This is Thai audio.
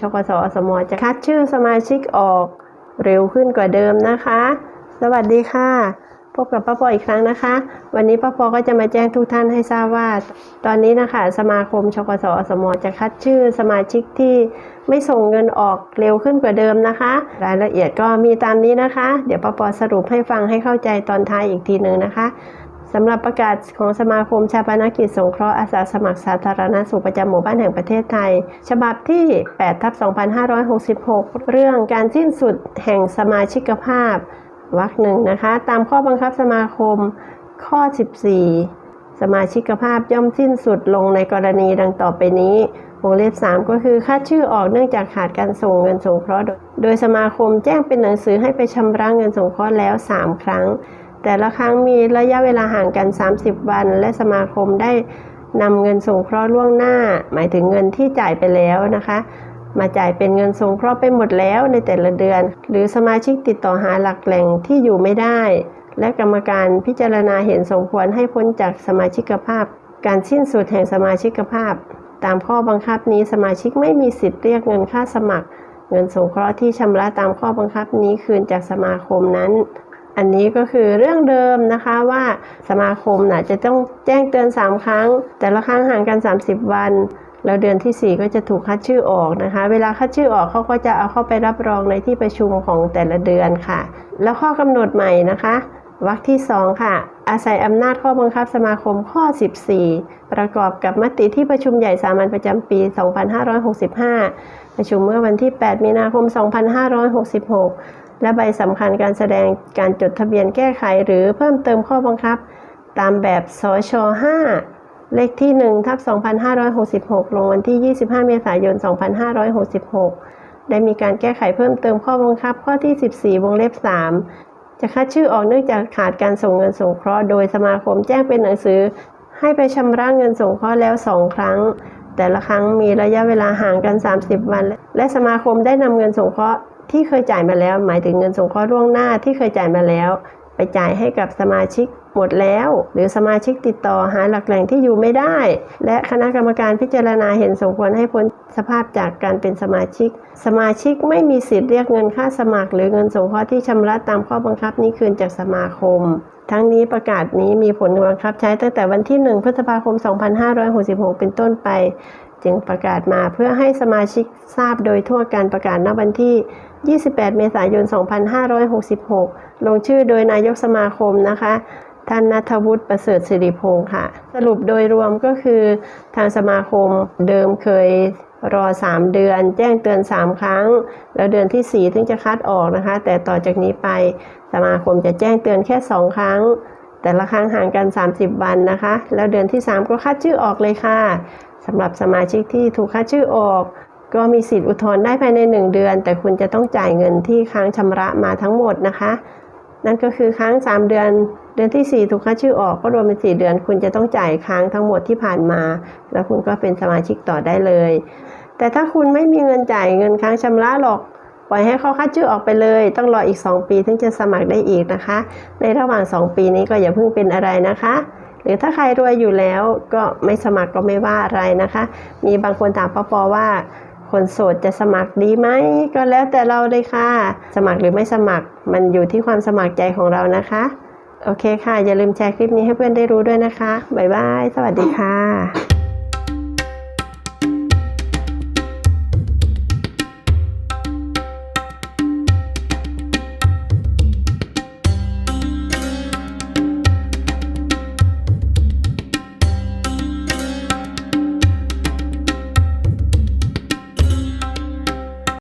ชกสอสมจะคัดชื่อสมาชิกออกเร็วขึ้นกว่าเดิมนะคะ สวัสดีค่ะ พบกับป้าปออีกครั้งนะคะ วันนี้ป้าปอก็จะมาแจ้งทุกท่านให้ทราบว่า ตอนนี้นะคะ สมาคมชกสอสมจะคัดชื่อสมาชิกที่ไม่ส่งเงินออกเร็วขึ้นกว่าเดิมนะคะ รายละเอียดก็มีตามนี้นะคะ เดี๋ยวป้าปอสรุปให้ฟังให้เข้าใจตอนท้ายอีกทีหนึ่งนะคะ สำหรับประกาศของสมาคมชาปนกิจสงเคราะห์อาสาสมัครสาธารณสุขประจำหมู่บ้านแห่งประเทศไทย ฉบับที่8ทับ2566 เรื่องการสิ้นสุดแห่งสมาชิกภาพวรรคหนึ่งนะคะ ตามข้อบังคับสมาคมข้อ 14 สมาชิกภาพย่อมสิ้นสุดลงในกรณีดังต่อไปนี้วงเล็บ3 ก็คือค่าชื่อออกเนื่องจากขาดการส่งเงินสงเคราะห์โดยโดยสมาคมแจ้งเป็นหนังสือให้ไปชำระเงินสงเคราะห์แล้ว 3 ครั้ง แต่ละครั้งมีระยะเวลาห่างกัน 30 วัน และสมาคมได้นำเงินสงเคราะห์ล่วงหน้า หมายถึงเงินที่จ่ายไปแล้วนะคะ มาจ่ายเป็นเงินสงเคราะห์ไปหมดแล้วในแต่ละเดือน หรือสมาชิกติดต่อหาหลักแหล่งที่อยู่ไม่ได้ และกรรมการพิจารณาเห็นสมควรให้พ้นจากสมาชิกภาพ การสิ้นสุดแห่งสมาชิกภาพ ตามข้อบังคับนี้สมาชิกไม่มีสิทธิ์เรียกเงินค่าสมัคร เงินสงเคราะห์ที่ชำระตามข้อบังคับนี้คืนจากสมาคมนั้น อันนี้ก็คือเรื่องเดิมนะคะว่าสมาคมนะจะต้องแจ้งเตือน 3 ครั้ง แต่ละครั้งห่างกัน 30 วัน แล้วเดือนที่ 4 ก็จะถูกคัดชื่อออกนะคะ เวลาคัดชื่อออกเขาก็จะเอาเข้าไปรับรองในที่ประชุมของแต่ละเดือนค่ะ แล้วข้อกำหนดใหม่นะคะวรรคที่ 2 ค่ะ อาศัยอำนาจข้อบังคับสมาคมข้อ 14 ประกอบกับมติที่ประชุมใหญ่สามัญประจำปี 2565 ประชุมเมื่อวันที่ 8 มีนาคม 2566 และใบสำคัญการแสดงการจดทะเบียนแก้ไขหรือเพิ่มเติมข้อบังคับ ตามแบบสช 5 เลขที่1ทับ2566 ลงวันที่ 25 เมษายน 2566 ได้มีการแก้ไขเพิ่มเติมข้อบังคับ ข้อที่ 14 วงเล็บ 3 จะคัดชื่อออกเนื่องจากขาดการส่งเงินสงเคราะห์โดยสมาคมแจ้งเป็นหนังสือ ให้ไปชำระเงินสงเคราะห์แล้ว 2 ครั้ง แต่ละครั้งมีระยะเวลาห่างกัน 30 วัน และสมาคมได้นำเงินสงเคราะห์ ที่เคยจ่ายมาแล้ว หมายถึงเงินสงเคราะห์ล่วงหน้าที่เคยจ่ายมาแล้ว ไปจ่ายให้กับสมาชิก หมดแล้ว หรือสมาชิกติดต่อหาหลักแหล่งที่อยู่ไม่ได้ และคณะกรรมการพิจารณาเห็นสมควรให้พ้นสภาพจากการเป็นสมาชิก สมาชิกไม่มีสิทธิ์เรียกเงินค่าสมัคร หรือเงินสงเคราะห์ที่ชำระตามข้อบังคับนี้คืนจากสมาคมทั้งนี้ประกาศนี้มีผลบังคับใช้ตั้งแต่วันที่ 1 พฤษภาคม 2566 เป็นต้นไป จึงประกาศมาเพื่อให้สมาชิกทราบโดยทั่วการประกาศณวันที่ 28 เมษายน 2566 ลงชื่อโดยนายกสมาคมนะคะ ท่านนัทวุฒิประเสริฐสิริพงศ์ค่ะ สรุปโดยรวมก็คือทางสมาคมเดิมเคยรอ 3 เดือน แจ้งเตือน 3 ครั้ง แล้วเดือนที่ 4 ถึงจะคัดออกนะคะ แต่ต่อจากนี้ไปสมาคมจะแจ้งเตือนแค่ 2 ครั้ง แต่ละครั้งห่างกัน 30 วันนะคะ แล้วเดือนที่ 3 ก็คัดชื่อออกเลยค่ะสำหรับสมาชิกที่ถูกคัดชื่อออก ก็มีสิทธิ์อุทธรณ์ได้ภายใน 1 เดือน แต่คุณจะต้องจ่ายเงินที่ค้างชำระมาทั้งหมดนะคะ นั่นก็คือค้าง 3 เดือน เดือนที่ 4 ถูกคัดชื่อออกก็รวมเป็น 4 เดือน คุณจะต้องจ่ายค้างทั้งหมดที่ผ่านมา แล้วคุณก็เป็นสมาชิกต่อได้เลย แต่ถ้าคุณไม่มีเงินจ่ายเงินค้างชำระหรอกปล่อยให้เขาคัดชื่อออกไปเลย ต้องรออีก 2 ปีถึงจะสมัครได้อีกนะคะ ในระหว่าง 2 ปีนี้ก็อย่าเพิ่งเป็นอะไรนะคะ หรือถ้าใครรวยอยู่แล้วก็ไม่สมัครก็ไม่ว่าอะไรนะคะ มีบางคนถามปปว่าคนโสดจะสมัครดีไหมก็แล้วแต่เราเลยค่ะ สมัครหรือไม่สมัคร มันอยู่ที่ความสมัครใจของเรานะคะ โอเคค่ะ อย่าลืมแชร์คลิปนี้ให้เพื่อนได้รู้ด้วยนะคะ บ๊ายบาย สวัสดีค่ะ